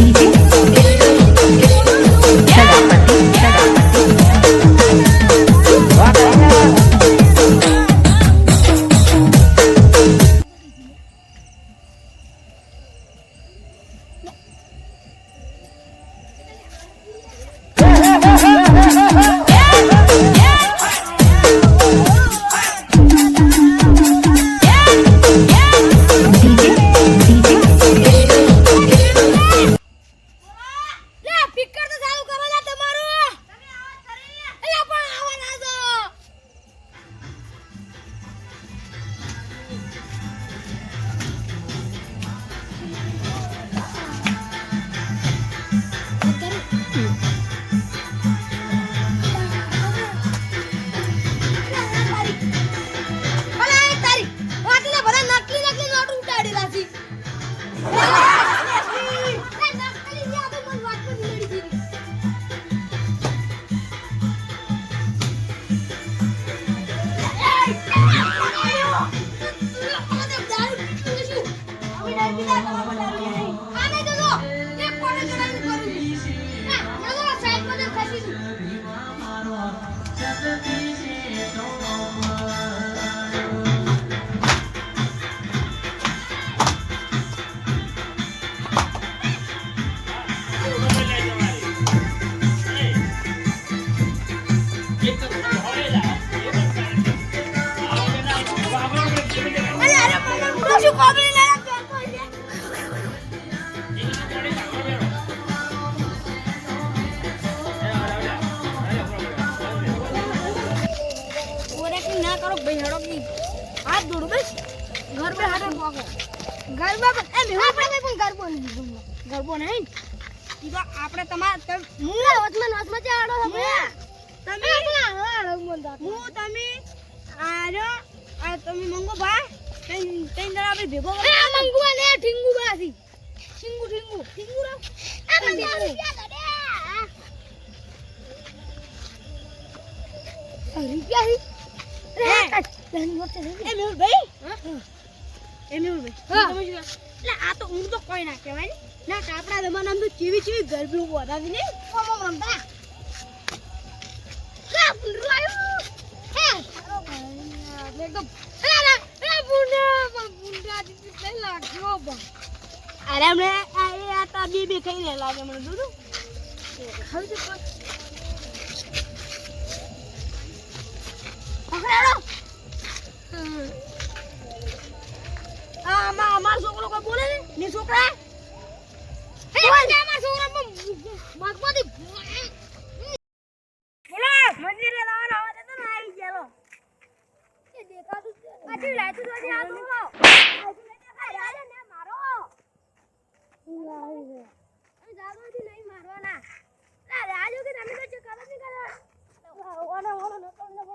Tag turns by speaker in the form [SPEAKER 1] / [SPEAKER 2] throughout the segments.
[SPEAKER 1] લે ભાઈ હેડો કી હાથ દોડો બસ. ઘર પર હાથો પાકો ઘર પર એ મેવા આપણે પણ ઘર પર ઘર પર નહીં ઈ તો આપણે તમાર તમ- હું વચમાં વચમાં ચાડો તમે? તમે હું તમે? આરો આ તમે મંગો બા તઈ તઈ જરા આપણે ભેગો એ મંગુ ને ઠીંગુ બાસી. ઠીંગુ ઠીંગુ. ઠીંગુ રા આ મને દે. રૂપિયા આ તો ઊંઘ તો કોઈ ના કહેવાય ને ના આપણા જમાનામાં તો ચીવી ચીવી ગરબી બોલાવી નહીં ઓમ રમતા અરે હમણે આ તા બી બી ખાઈ રહેલા લાગે મને દૂધ હવે તો પકડાડો આ અમાર છોકરો કોઈ બોલે ને ની છોકરા? અમાર છોકરા મગમાંથી મંદિરે લાવવાનો આવા દેતો ને આવી ગયેલો. દેખાતું જ નથી. તો આ મારો. અમે નહીં મારવાના. રાજુ કે તમે તો ચેક કરો નહીં કરો. ઓનો ઓનો નતો નતો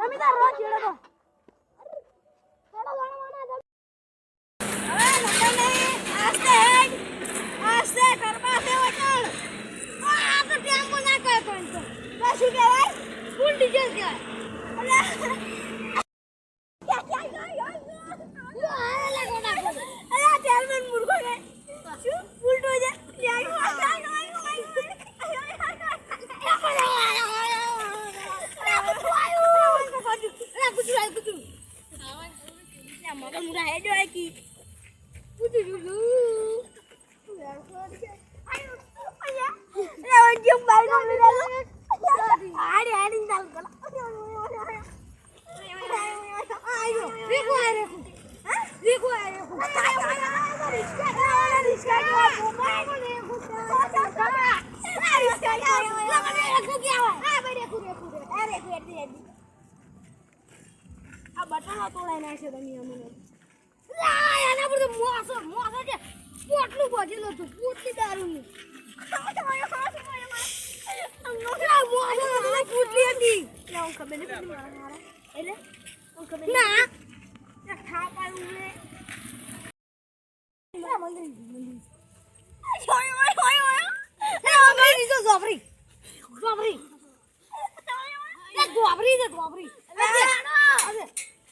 [SPEAKER 1] તમે તાર રોજ છેડો તો છેડો વાળા વાળા હવે નંબર નહીં આસ્તે હેડ આસ્તે કરવા દે વચન આ તો ટેમ્પો ના કહે પણ તો તો શું કહેવાય? ફૂલ ડીઝલ કહેવાય. બટનો તોડાઈ નાખ્યો તમે અમને. એના તો મોસો મોસો છે પોટલું બોજેલું હતું. પોટલી દારૂની. પોટલી હતી ના હું ખબર નહીં પડી મારા હારા. એટલે હું ખબર નહીં. ના ત્યાં થાપ આવ્યું ને. ના, મંદિર, મંદિર. ઓય, ઓય, ઓય, ઓય. એ અમારી દીધો ઝોપડી. ઝોપડી. એ ઝોપડી છે, ઝોપડી. અરે, અરે,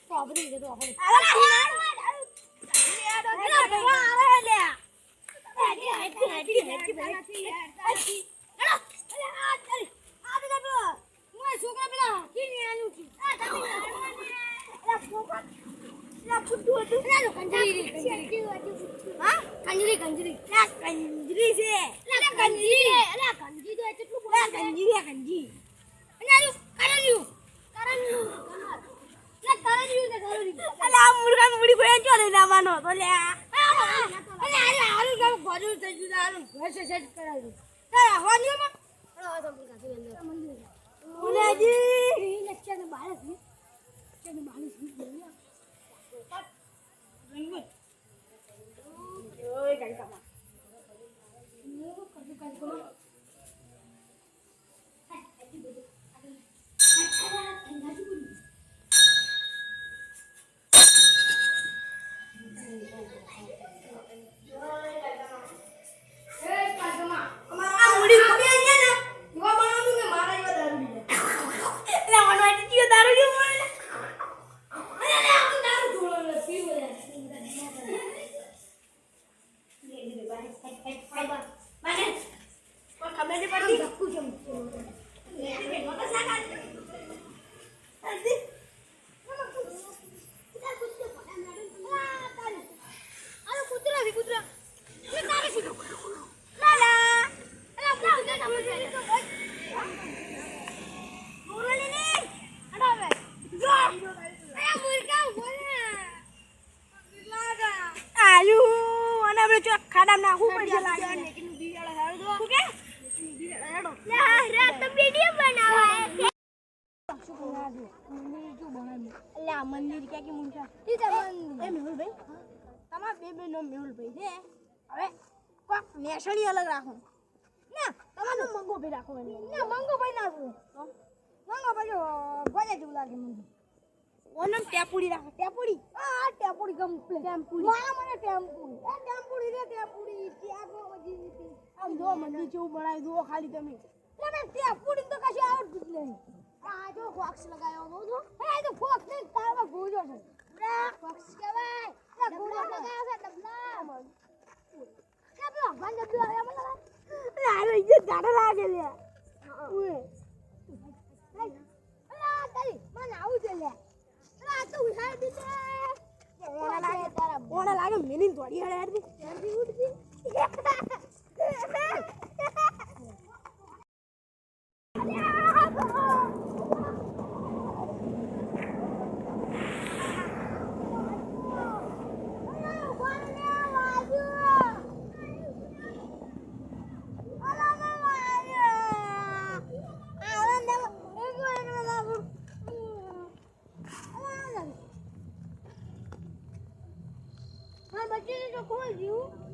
[SPEAKER 1] ઝોપડી છે, ઝોપડી. એલા, ભેગા આવે લ્યા. હેઠી, હેઠી, હેઠી, હેઠી, હેઠી. એલા, અરે, આ, અરે, આ બધા પેલા, મોય છોકરા પેલા હાથીને આનું છે. આ તમે એલા, છોકરા, એલા, ફૂટુ હતું. એલા, લો, કંજરી, કંજરી. કંજરી, કંજરી. કંજરી છે. કંજરી. તો. અલે, હારું કામ ગોળું થઈ ગયું તો. મુનાજી. લચ્છાને બહાર જ નહીં. લચ્છાને બહાર જ નહીં. બોલી આવ. રંગીન. ઓય, ગાડી કાપા. ઓ, કશું કાંઈ કરો. આ મુડી ખોટી આઈ ગયા ને. એવા બનાવતું ને મારા એવા દારૂ પીને. એટલે મને વાટી ગયો દારૂ કેમ મળે? અરે, અરે, આ તો દારૂ ઢોળો ને પીવો યાર. બાને. કોઈ ખબર નહીં પડતી. ધક્કું છે. નોટિસ ના કાઢ. જલ્દી. આ તારી. આનો કૂતરો. એ તારે શું? લાલા. અલા, કૂતરો તમે તો. મોરલી ને. હવે. જો. અલા, મુર્ગા બોલે. લાગા. આલુ. અને આપણે ચો ખાડામાં નાખવું પડશે લાગે. શું કે? લા, રાત તો વીડિયો બનાવાય છે. એટલે આ મંદિર ક્યાં કે મુંજા એ મેહુલભાઈ તમારા બે બે નો મેહુલભાઈ છે હવે કોક નેસણી અલગ રાખો. ના તમારો મંગો ભાઈ રાખો ના મંગો ભાઈ ના રાખો મંગો ભાઈ જો જેવું લાગે મને. ઓનમ ટેપુડી રાખો. ટેપુડી? આ ટેપુડી કમ્પ્લીટ ટેમ્પુડી મારા મને ટેમ્પુડી આ ટેમ્પુડી રે ટેમ્પુડી ત્યાં ગો વજી આમ જો મંદિર જેવું બનાવી દો ખાલી તમે. તમે ટેપુડી તો કશું આવડતું જ નહીં. આ જો ફોક્સ નો જો એ તો ફોક્સ ને તારવા ભૂજો છે. ફોક્સ કહેવાય ના ભૂજો લગાયો છે ડબલા મને લાગે અરે દોડી હડે લે ઓએ અલા તારી મને